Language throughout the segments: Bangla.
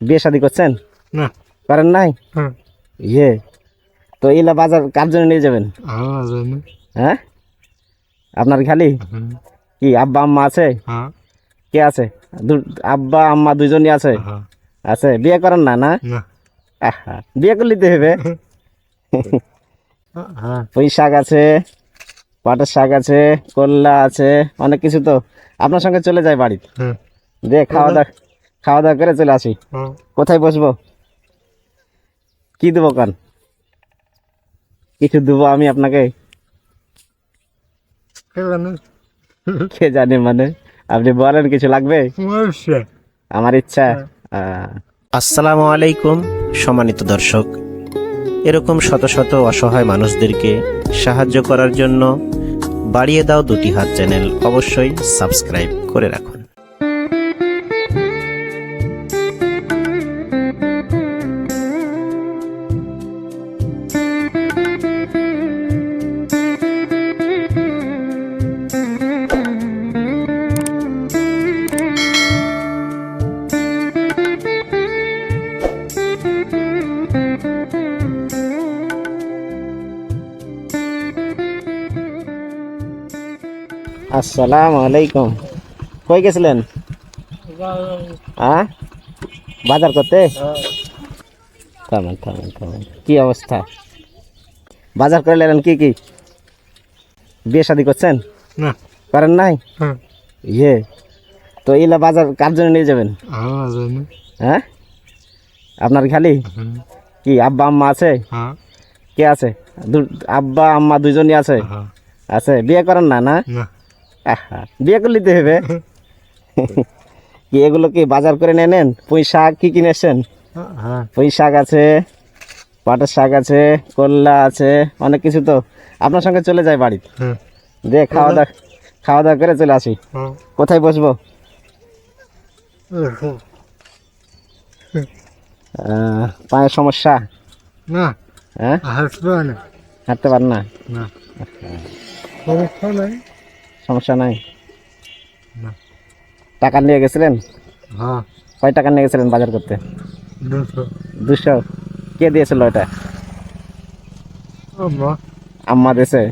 বিয়ে শাদী করছেন? না। করেন নাই? হ্যাঁ। ইয়ে তো এইলা বাজার কার জন্য নিয়ে যাবেন? হ্যাঁ? আপনার খালি? কি আব্বা আম্মা আছে? হ্যাঁ। কে আছে? আব্বা আম্মা দুজনই আছে? হ্যাঁ। আছে। বিয়ে করেন না না? আহা, বিয়ে করলে তো হবে। পুঁই শাক আছে পাটের শাক আছে করলা আছে অনেক কিছু তো। আপনার সঙ্গে চলে যায় বাড়ি হ্যাঁ। দিয়ে খাওয়া দাওয়া খাওয়া দাওয়া করে চলে আসি। হ্যাঁ কোথায় বসবো? কি দেবো কান? কিছু দেবো আমি আপনাকে? কে জানে? মানে? আপনি বলেন কিছু লাগবে? আমার ইচ্ছা। আহ, আসসালামু আলাইকুম সম্মানিত দর্শক। এরকম শত শত অসহায় মানুষদেরকে সাহায্য করার জন্য বাড়িয়ে দাও দুটি হাত চ্যানেল অবশ্যই সাবস্ক্রাইব করে রাখুন। আসসালামু আলাইকুম। কই গেছিলেন? হ্যাঁ? বাজার করতে? থামেন থামেন থামেন। কি অবস্থা? বাজার করে নিলেন কি কি? বিয়ে শাদী করছেন? না। করেন নাই? হ্যাঁ। ইয়ে। তো এইলা বাজার কার জন্য নিয়ে যাবেন? হ্যাঁ? আপনার খালি? কি আব্বা আম্মা আছে? হ্যাঁ। কে আছে? দু- আব্বা আম্মা দুজনই আছে? হ্যাঁ। আছে। বিয়ে করেন না? না। বিয়ে করে নিতে হবে। কি এগুলো কি বাজার করে নেন? পুঁই শাক কি কিনেছেন হ্যাঁ। পুঁই শাক আছে পাটের শাক আছে করলা আছে অনেক কিছু তো। আপনার সঙ্গে চলে যায় বাড়ি। দিয়ে খাওয়া দাওয়া খাওয়া দাওয়া করে চলে আসি। কোথায় বসবো? পায়ের সমস্যা? না। হ্যাঁ? না। হাঁটতে পারেন না? না। সমস্যা নাই? টাকা নিয়ে গেছিলেন? হ্যাঁ। কয় টাকা নিয়ে গেছিলেন বাজার করতে? দুশো। দুশো। কে দিয়েছিল এটা আম্মা। দিয়েছে?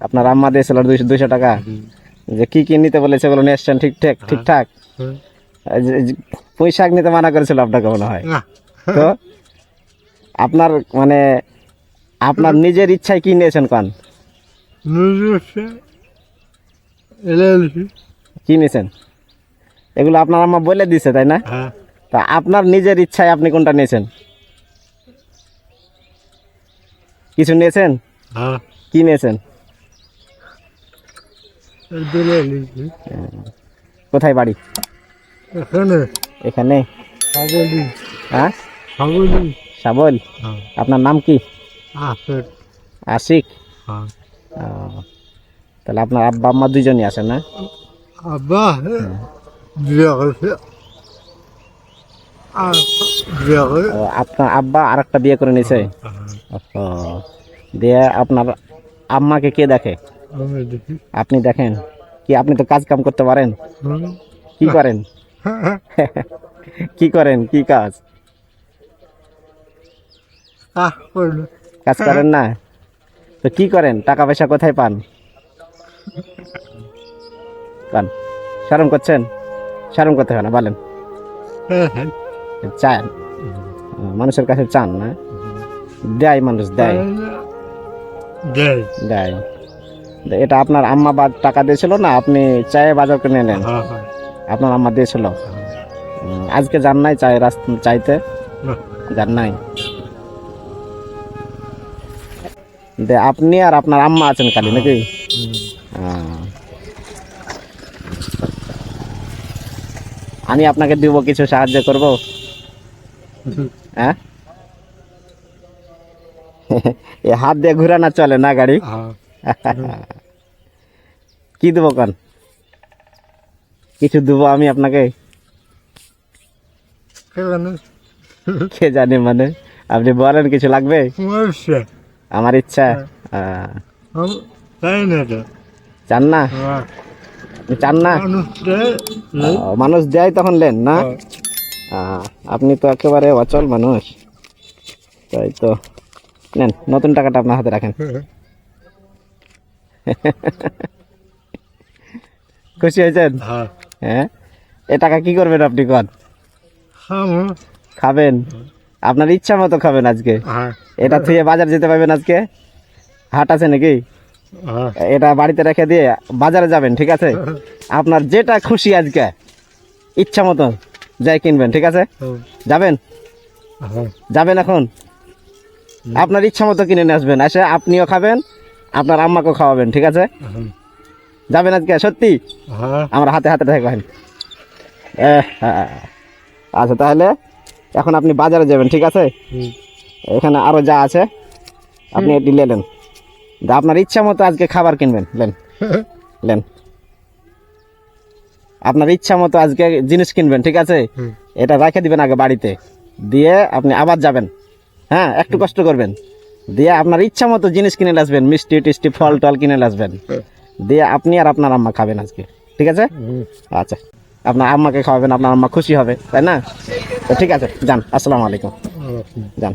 আপনার আম্মা দিয়েছিল দুইশো দুইশো টাকা? যে কি কি নিতে বলেছে ওগুলো নিয়ে এসছেন ঠিকঠাক? ঠিকঠাক পুঁই শাক নিতে মানা করেছিল আপনাকে মনে হয়? তো? আপনার মানে আপনার নিজের ইচ্ছায় কি নিয়েছেন কন? কি নিয়েছেন এগুলো আপনার আম্মা বলে দিছে তাই না? হ্যাঁ। তা আপনার নিজের ইচ্ছায় আপনি কোনটা নিয়েছেন? কিছু নিয়েছেন? হ্যাঁ। কি নিয়েছেন? কোথায় বাড়ি? এখানে। হ্যাঁ? হ্যাঁ। আপনার নাম কি? আশিক? হ্যাঁ। তাহলে আপনার আব্বা আম্মা দুজনই আছে না? আব্বা ও, আপনার আব্বা আর একটা বিয়ে করে নিয়েছে ও, দিয়ে আপনার আম্মাকে কে দেখে? আপনি দেখেন। কি আপনি তো কাজ কাম করতে পারেন? কি করেন? কি করেন? কি কাজ? কাজ করেন না? তো কি করেন? টাকা পয়সা কোথায় পান? পান শরম করছেন? শরম করতে হয় না বলেন। হ্যাঁ হ্যাঁ। চান। মানুষের কাছে চান না। দেয় মানুষ দেয়। দেয়। এটা আপনার আম্মা বা টাকা দিয়েছিল না? আপনি চায়ে বাজার করে নিয়ে নেন। হ্যাঁ আপনার আম্মা দিয়েছিল। আজকে যান নাই চায় রাস্তা চাইতে? যান নাই। দে আপনি আর আপনার আম্মা আছেন খালি নাকি? আমি আপনাকে দিব কিছু সাহায্য করব? হ্যাঁ? হাত দিয়ে ঘুরানো চলে না গাড়ি? হ্যাঁ। কি দেবো কান? কিছু দেবো আমি আপনাকে? কে জানে? মানে? আপনি বলেন কিছু লাগবে? আমার ইচ্ছা। না তো চান না? হ্যাঁ। চান না? মানুষ দেয় তখন লেন না? আপনি তো একেবারে অচল মানুষ। তাই তো। নেন নতুন টাকাটা আপনার হাতে রাখেন। খুশি হয়েছেন? হ্যাঁ। হ্যাঁ? এ টাকা কি করবেন আপনি কন? খাবেন? আপনার ইচ্ছা মতো খাবেন আজকে। হ্যাঁ। এটা থুয়ে বাজার যেতে পারবেন আজকে? হাট আছে নাকি? হ্যাঁ এটা বাড়িতে রেখে দিয়ে বাজারে যাবেন ঠিক আছে? আপনার যেটা খুশি আজকে ইচ্ছা মতো যাই কিনবেন ঠিক আছে? যাবেন? যাবেন এখন? আপনার ইচ্ছা মতো কিনে নিয়ে আসবেন এসে আপনিও খাবেন আপনার আম্মাকেও খাওয়াবেন ঠিক আছে? যাবেন আজকে সত্যি? আমার হাতে হাতে থাকবেন আচ্ছা তাহলে এখন আপনি বাজারে যাবেন ঠিক আছে? এখানে আরও যা আছে আপনি এটি লেলেন দা আপনার ইচ্ছা মতো আজকে খাবার কিনবেন লেন। লেন। আপনার ইচ্ছা মতো আজকে জিনিস কিনবেন ঠিক আছে? এটা রেখে দিবেন আগে বাড়িতে। দিয়ে আপনি আবার যাবেন। হ্যাঁ একটু কষ্ট করবেন। দিয়ে আপনার ইচ্ছা মতো জিনিস কিনে আসবেন মিষ্টি টিষ্টি ফল টল কিনে আসবেন। দিয়ে আপনি আর আপনার আম্মা খাবেন আজকে ঠিক আছে? আচ্ছা। আপনার আম্মাকে খাওয়াবেন আপনার আম্মা খুশি হবে তাই না? ঠিক আছে যান আসসালামু আলাইকুম। যান।